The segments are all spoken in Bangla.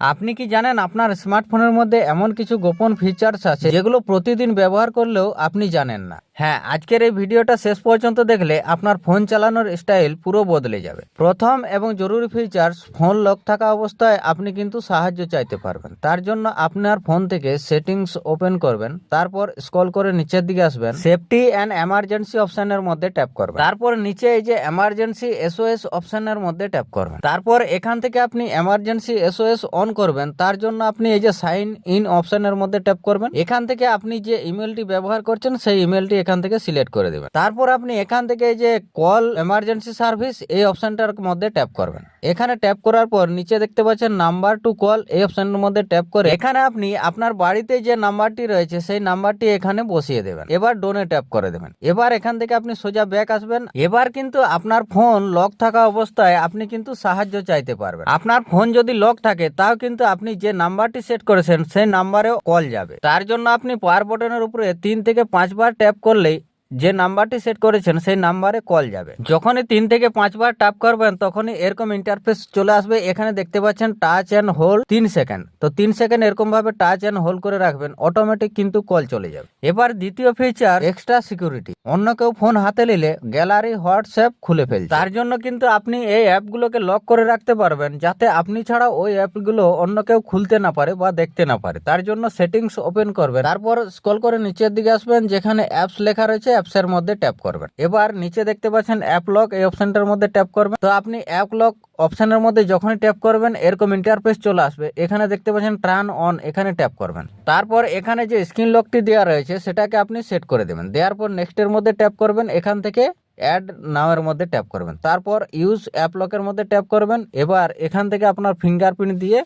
আপনি কি জানেন আপনার স্মার্টফোনের মধ্যে এমন কিছু গোপন ফিচার্স আছে যেগুলো প্রতিদিন ব্যবহার করলেও আপনি জানেন না? হ্যাঁ আজকের এই ভিডিওটা শেষ পর্যন্ত দেখলে আপনার ফোন চালানোর স্টাইল পুরো বদলে যাবে। প্রথম এবং জরুরি ফিচার্স ফোন লক থাকা অবস্থায় আপনি কিন্তু সাহায্য চাইতে পারবেন। তার জন্য আপনার ফোন থেকে সেটিংস ওপেন করবেন, তারপর স্ক্রল করে নিচের দিকে আসবেন সেফটি অ্যান্ড এমার্জেন্সি অপশনের মধ্যে ট্যাপ করবেন। তারপর নিচে এই যে এমার্জেন্সি এসওএস অপশনের মধ্যে ট্যাপ করবেন। তারপর এখান থেকে আপনি এমার্জেন্সি এসওএস অন করবেন, তার জন্য আপনি এই যে সাইন ইন অপশনের মধ্যে ট্যাপ করবেন। এখান থেকে আপনি যে ইমেলটি ব্যবহার করছেন, সেই ইমেলটি এখান থেকে সিলেক্ট করে দেবেন। তারপর আপনি এখান থেকে যে কল এমার্জেন্সি সার্ভিস, এই অপশানটার মধ্যে ট্যাপ করবেন। এখানে ট্যাপ করার পর নিচে দেখতে পাচ্ছেন নাম্বার টু কল, এই অপশনের মধ্যে ট্যাপ করে এখানে আপনি আপনার বাড়িতে যে নাম্বারটি রয়েছে, সেই নাম্বারটি এখানে বসিয়ে দেবেন। এবার ডোনে ট্যাপ করে দেবেন। এবার এখান থেকে আপনি সোজা ব্যাক আসবেন। এবার কিন্তু আপনার ফোন লক থাকা অবস্থায় আপনি কিন্তু সাহায্য চাইতে পারবেন। আপনার ফোন যদি লক থাকে, তাও কিন্তু আপনি যে নাম্বারটি সেট করেছেন, সেই নাম্বারেও কল যাবে। তার জন্য আপনি পাওয়ার বটনের উপরে তিন থেকে পাঁচবার ট্যাপ করলেই যে নাম্বারটি সেট করেছেন, সেই নাম্বারে কল যাবে। যখনই তিন থেকে পাঁচবার ট্যাপ করবেন, তখনই এরকম ইন্টারফেস চলে আসবে। এখানে দেখতে পাচ্ছেন টাচ অ্যান্ড হোল্ড তিন সেকেন্ড তো তিন সেকেন্ড এরকম ভাবে টাচ অ্যান্ড হোল্ড করে রাখবেন অটোমেটিক কিন্তু কল চলে যাবে। এবার দ্বিতীয় ফিচার এক্সট্রা সিকিউরিটি অন্য কেউ ফোন হাতে নিলে গ্যালারি হোয়াটসঅ্যাপ খুলে ফেলছে। তার জন্য কিন্তু আপনি এই অ্যাপগুলোকে লক করে রাখতে পারবেন, যাতে আপনি ছাড়া ওই অ্যাপগুলো অন্য কেউ খুলতে না পারে বা দেখতে না পারে। তার জন্য সেটিংস ওপেন করবেন। তারপর স্ক্রল করে নিচের দিকে আসবেন, যেখানে অ্যাপস লেখা রয়েছে অ্যাপসের মধ্যে ট্যাপ করবেন। এবার নিচে দেখতে পাচ্ছেন অ্যাপ লক এই অপশনটার মধ্যে ট্যাপ করবেন। তো আপনি অ্যাপ লক অপশনের মধ্যে যখনই ট্যাপ করবেন, এরকম ইন্টারফেস চলে আসবে। এখানে দেখতে পাচ্ছেন টার্ন অন এখানে ট্যাপ করবেন। তারপর এখানে যে স্ক্রিন লকটি দেওয়া রয়েছে, সেটাকে আপনি সেট করে দেবেন। দেওয়ার পর নেক্সটের মধ্যে ট্যাপ করবেন, এখান থেকে অ্যাড নামের মধ্যে ট্যাপ করবেন। তারপর ইউজ অ্যাপ লকের মধ্যে ট্যাপ করবেন। এবার এখান থেকে আপনার ফিঙ্গারপ্রিন্ট দিয়ে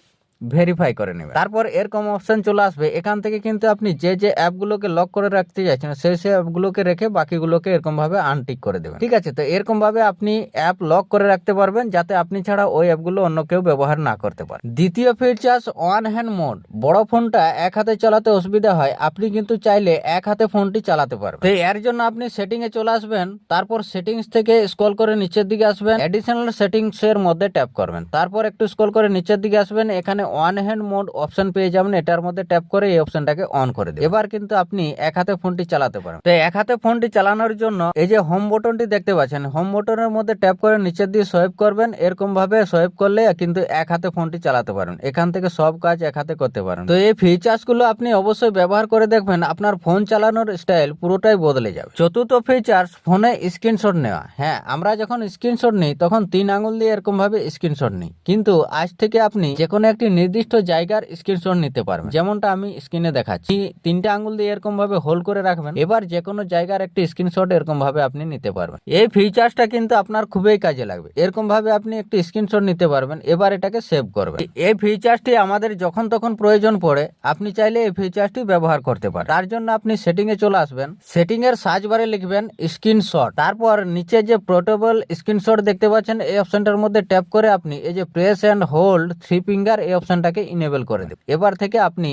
ভেরিফাই করে নেবেন। তারপর এরকম অপশন চলে আসবে। এখান থেকে কিন্তু আপনি যে যে অ্যাপগুলোকে লক করে রাখতে যাচ্ছেন সেই সেই অ্যাপগুলোকে রেখে বাকিগুলোকে এরকম ভাবে আনটিক করে দেবেন। ঠিক আছে? তো এরকম ভাবে আপনি অ্যাপ লক করে রাখতে পারবেন, যাতে আপনি ছাড়া ওই অ্যাপগুলো অন্য কেউ ব্যবহার না করতে পারে। দ্বিতীয় ফিচার্স ওয়ান হ্যান্ড মোড বড় ফোনটা এক হাতে চালাতে অসুবিধা হয়। আপনি কিন্তু চাইলে এক হাতে ফোনটি চালাতে পারবেন। তো এর জন্য আপনি সেটিং এ চলে আসবেন। তারপর সেটিংস থেকে স্ক্রল করে নিচের দিকে আসবেন। এডিশনাল সেটিংস এর মধ্যে ট্যাপ করবেন। তারপর একটু স্ক্রল করে নিচের দিকে আসবেন। এখানে ওয়ান হ্যান্ড মোড অপশন পেয়ে যাবেন, এটার মধ্যে ট্যাপ করে এই অপশনটাকে অন করে দেবেন। এবার কিন্তু আপনি এক হাতে ফোনটি চালাতে পারেন। তো এক হাতে ফোনটি চালানোর জন্য এই যে হোম বটনটি দেখতে পাচ্ছেন হোম বটনের মধ্যে ট্যাপ করে নিচের দিয়ে সোয়েপ করবেন এরকম ভাবে সোয়েপ করলে কিন্তু এক হাতে ফোনটি চালাতে পারেন। এখান থেকে সব কাজ এক হাতে করতে পারেন। তো এই ফিচার্সগুলো আপনি অবশ্যই ব্যবহার করে দেখবেন, আপনার ফোন চালানোর স্টাইল পুরোটাই বদলে যাবে। চতুর্থ ফিচার্স ফোনে স্ক্রিনশট নেওয়া। হ্যাঁ আমরা যখন স্ক্রিনশট নিই, তখন তিন আঙুল দিয়ে এরকম ভাবে স্ক্রিনশট নিই। কিন্তু আজ থেকে আপনি যে কোনো একটি নির্দিষ্ট জায়গার স্ক্রিনশট নিতে পারবেন। যেমনটা আমি স্ক্রিনে দেখাচ্ছি। তিনটা আঙুল দিয়ে এরকম ভাবে হোল্ড করে রাখবেন। এবার যে কোনো জায়গার একটি স্ক্রিনশট এরকম ভাবে আপনি নিতে পারবেন। এই ফিচার্সটা কিন্তু আপনার খুবই কাজে লাগবে। এরকম ভাবে আপনি একটি স্ক্রিনশট নিতে পারবেন। এবার এটাকে সেভ করবেন। এই ফিচার্সটি আমাদের যখন তখন প্রয়োজন পড়ে, আপনি চাইলে এই ফিচার্সটি ব্যবহার করতে পারেন। তার জন্য আপনি সেটিং এ চলে আসবেন। সেটিং এর সার্চ বারে লিখবেন স্ক্রিনশট তারপর নিচে যে পোর্টেবল স্ক্রিনশট দেখতে পাচ্ছেন, এই অপশনটার মধ্যে ট্যাপ করে আপনি, এই যে press and hold three finger এই অপশনটাকে ইনেবল করে দেবেন এবার থেকে আপনি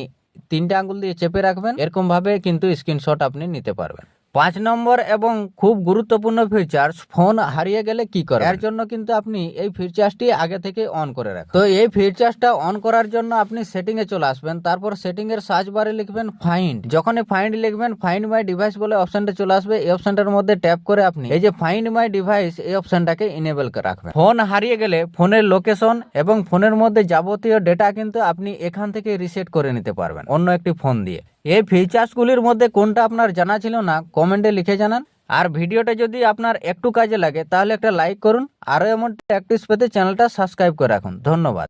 তিনটা আঙ্গুল দিয়ে চেপে রাখবেন এরকম ভাবে কিন্তু স্ক্রিনশট আপনি নিতে পারবেন। পাঁচ নম্বর এবং খুব গুরুত্বপূর্ণ ফিচার্স ফোন হারিয়ে গেলে কি করে এর জন্য কিন্তু আপনি এই ফিচার্সটি আগে থেকে অন করে রাখেন। তো এই ফিচার্সটা অন করার জন্য আপনি সেটিং এ চলে আসবেন তারপর সেটিং এর সার্চ বারে লিখবেন ফাইন্ড যখনই ফাইন্ড লিখবেন ফাইন্ড মাই ডিভাইস বলে অপশনটা চলে আসবে এই অপশনটার মধ্যে ট্যাপ করে আপনি এই যে ফাইন্ড মাই ডিভাইস এই অপশনটাকে ইনেবল করে রাখবেন। ফোন হারিয়ে গেলে ফোনের লোকেশন এবং ফোনের মধ্যে যাবতীয় ডেটা কিন্তু আপনি এখান থেকে রিসেট করে নিতে পারবেন অন্য একটি ফোন দিয়ে। এই ফিচার্সগুলির মধ্যে কোনটা আপনার জানা ছিল না, কমেন্টে লিখে জানান। আর ভিডিওটা যদি আপনার একটু কাজে লাগে, তাহলে একটা লাইক করুন। আরও এমন প্র্যাকটিস পেতে চ্যানেলটা সাবস্ক্রাইব করে রাখুন। ধন্যবাদ।